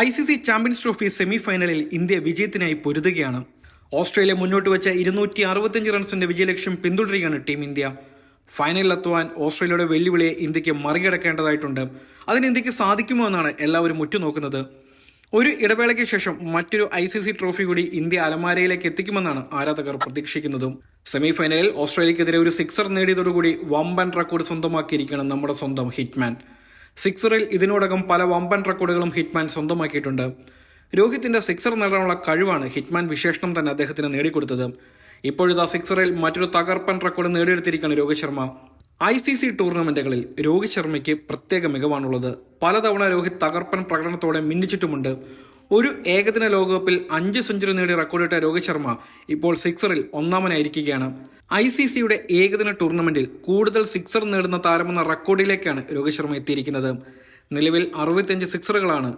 I C C champions trophy semi ഫൈനലിൽ India വിജയത്തിനായി പൊരുതുകയാണ്. ഓസ്ട്രേലിയ മുന്നോട്ട് വെച്ച ഇരുന്നൂറ്റി അറുപത്തിയഞ്ച് റൺസിന്റെ വിജയലക്ഷ്യം പിന്തുടരുകയാണ് ടീം ഇന്ത്യ. ഫൈനലിലെത്തുവാൻ ഓസ്ട്രേലിയയുടെ വെല്ലുവിളിയെ ഇന്ത്യയ്ക്ക് മറികടക്കേണ്ടതായിട്ടുണ്ട്. അതിന് ഇന്ത്യയ്ക്ക് സാധിക്കുമോ എന്നാണ് എല്ലാവരും ഉറ്റുനോക്കുന്നത്. ഒരു ഇടവേളയ്ക്ക് ശേഷം മറ്റൊരു ഐ സി സി ട്രോഫി കൂടി ഇന്ത്യ അലമാരയിലേക്ക് എത്തിക്കുമെന്നാണ് ആരാധകർ പ്രതീക്ഷിക്കുന്നതും. സെമി ഫൈനലിൽ ഓസ്ട്രേലിയക്കെതിരെ ഒരു സിക്സർ നേടിയതോടുകൂടി വമ്പൻ റെക്കോർഡ് സ്വന്തമാക്കിയിരിക്കണം നമ്മുടെ സ്വന്തം ഹിറ്റ്മാൻ. സിക്സറിൽ ഇതിനോടകം പല വമ്പൻ റെക്കോർഡുകളും ഹിറ്റ്മാൻ സ്വന്തമാക്കിയിട്ടുണ്ട്. രോഹിത്തിന്റെ സിക്സർ നേടാനുള്ള കഴിവാണ് ഹിറ്റ്മാൻ വിശേഷണം തന്നെ അദ്ദേഹത്തിന് നേടിക്കൊടുത്തത്. ഇപ്പോഴിതാ സിക്സറിൽ മറ്റൊരു തകർപ്പൻ record നേടിയെടുത്തിരിക്കുകയാണ് Rohit Sharma. I C C ടൂർണമെന്റുകളിൽ Rohit ശർമ്മയ്ക്ക് പ്രത്യേക മികവാണുള്ളത്. പലതവണ രോഹിത് തകർപ്പൻ പ്രകടനത്തോടെ മിന്നിച്ചിട്ടുമുണ്ട്. ഒരു ഏകദിന ലോകകപ്പിൽ അഞ്ച് സെഞ്ചുറി നേടി റെക്കോർഡിട്ട രോഹിത് ശർമ്മ ഇപ്പോൾ സിക്സറിൽ ഒന്നാമനായിരിക്കുകയാണ്. ഐ സി സിയുടെ ഏകദിന ടൂർണമെന്റിൽ കൂടുതൽ സിക്സർ നേടുന്ന താരമെന്ന റെക്കോർഡിലേക്കാണ് രോഹിത് ശർമ്മ എത്തിയിരിക്കുന്നത്. നിലവിൽ അറുപത്തിയഞ്ച് സിക്സറുകളാണ്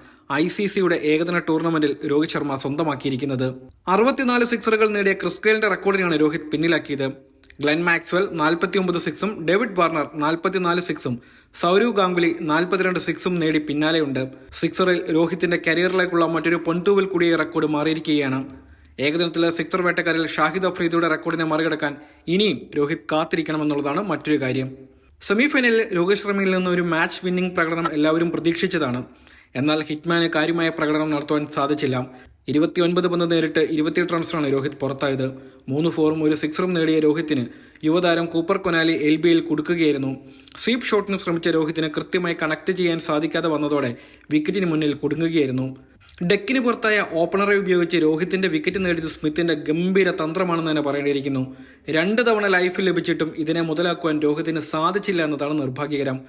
ഐ സി സിയുടെ ഏകദിന ടൂർണമെന്റിൽ രോഹിത് ശർമ്മ സ്വന്തമാക്കിയിരിക്കുന്നത്. അറുപത്തിനാല് സിക്സറുകൾ നേടിയ ക്രിസ്കേലിന്റെ റെക്കോർഡിനാണ് രോഹിത് പിന്നിലാക്കിയത്. ഗ്ലെൻ മാക്സ്വെൽ നാൽപ്പത്തിയൊമ്പത് സിക്സും ഡേവിഡ് വാർണർ നാൽപ്പത്തിനാല് സിക്സും സൗരവ് ഗാംഗുലി നാൽപ്പത്തിരണ്ട് സിക്സും നേടി പിന്നാലെയുണ്ട്. സിക്സറിൽ രോഹിത്തിന്റെ കരിയറിലേക്കുള്ള മറ്റൊരു പൊൻതൂവിൽ കൂടിയ റെക്കോർഡ് മാറിയിരിക്കുകയാണ്. ഏകദിനത്തിലെ സിക്സർ വേട്ടക്കാരിൽ ഷാഹിദ് അഫ്രീദിയുടെ റെക്കോർഡിനെ മറികടക്കാൻ ഇനിയും രോഹിത് കാത്തിരിക്കണമെന്നുള്ളതാണ് മറ്റൊരു കാര്യം. സെമിഫൈനലിൽ രോഹിത് ശർമ്മയിൽ നിന്ന് ഒരു മാച്ച് വിന്നിംഗ് പ്രകടനം എല്ലാവരും പ്രതീക്ഷിച്ചതാണ്. എന്നാൽ ഹിറ്റ്മാന് കാര്യമായ പ്രകടനം നടത്തുവാൻ സാധിച്ചില്ല. ഇരുപത്തിയൊൻപത് പന്ത് നേരിട്ട് ഇരുപത്തിയെട്ട് റൺസാണ് രോഹിത് പുറത്തായത്. മൂന്ന് ഫോറും ഒരു സിക്സറും നേടിയ രോഹിത്തിന് യുവതാരം കൂപ്പർ കൊനാലി എൽ ബിയിൽ കുടുക്കുകയായിരുന്നു. സ്വീപ്പ് ഷോട്ടിന് ശ്രമിച്ച രോഹിത്തിന് കൃത്യമായി കണക്ട് ചെയ്യാൻ സാധിക്കാതെ വന്നതോടെ വിക്കറ്റിന് മുന്നിൽ കുടുങ്ങുകയായിരുന്നു. ഡെക്കിന് പുറത്തായ ഓപ്പണറെ ഉപയോഗിച്ച് രോഹിത്തിന്റെ വിക്കറ്റ് നേടിയത് സ്മിത്തിന്റെ ഗംഭീര തന്ത്രമാണെന്ന് തന്നെ പറയേണ്ടിയിരിക്കുന്നു. രണ്ട് തവണ ലൈഫിൽ ലഭിച്ചിട്ടും ഇതിനെ മുതലാക്കുവാൻ രോഹിത്തിന് സാധിച്ചില്ല എന്നതാണ് നിർഭാഗ്യകരം.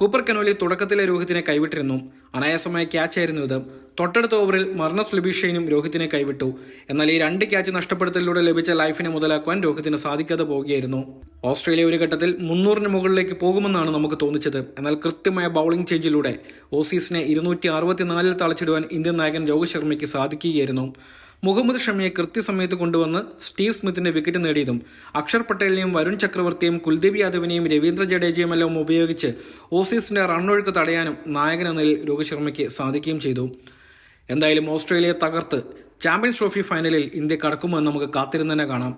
കൂപ്പർ കനോലി തുടക്കത്തിലെ രോഹിത്തിനെ കൈവിട്ടിരുന്നു. അനായാസമായ ക്യാച്ച് ആയിരുന്നു ഇത്. തൊട്ടടുത്ത ഓവറിൽ മർണസ് ലിബിഷയും രോഹിത്തിനെ കൈവിട്ടു. എന്നാൽ ഈ രണ്ട് ക്യാച്ച് നഷ്ടപ്പെടുത്തലിലൂടെ ലഭിച്ച ലൈഫിനെ മുതലാക്കുവാൻ രോഹിത്തിന് സാധിക്കാതെ പോവുകയായിരുന്നു ഓസ്ട്രേലിയ ഒരു ഘട്ടത്തിൽ മുന്നൂറിന് മുകളിലേക്ക് പോകുമെന്നാണ് നമുക്ക് തോന്നിച്ചത്. എന്നാൽ കൃത്യമായ ബൗളിംഗ് ചേഞ്ചിലൂടെ ഓസീസിനെ ഇരുന്നൂറ്റി അറുപത്തിനാലിൽ തളച്ചിടുവാൻ ഇന്ത്യൻ നായകൻ രോഹിത് ശർമ്മയ്ക്ക് സാധിക്കുകയായിരുന്നു. മുഹമ്മദ് ഷമിയെ കൃത്യസമയത്ത് കൊണ്ടുവന്ന് സ്റ്റീവ് സ്മിത്തിന്റെ വിക്കറ്റ് നേടിയതും അക്ഷർ പട്ടേലിനെയും വരുൺ ചക്രവർത്തിയും കുൽദീപ് യാദവിനെയും രവീന്ദ്ര ജഡേജയും എല്ലാം ഉപയോഗിച്ച് ഓസീസിന്റെ റണ്ണൊഴുക്ക് തടയാനും നായകൻ എന്ന നിലയിൽ രോഹിത് ശർമ്മയ്ക്ക് സാധിക്കുകയും ചെയ്തു. എന്തായാലും ഓസ്ട്രേലിയയെ തകർത്ത് ചാമ്പ്യൻസ് ട്രോഫി ഫൈനലിൽ ഇന്ത്യ കടക്കുമെന്ന് നമുക്ക് കാത്തിരുന്ന് തന്നെ കാണാം.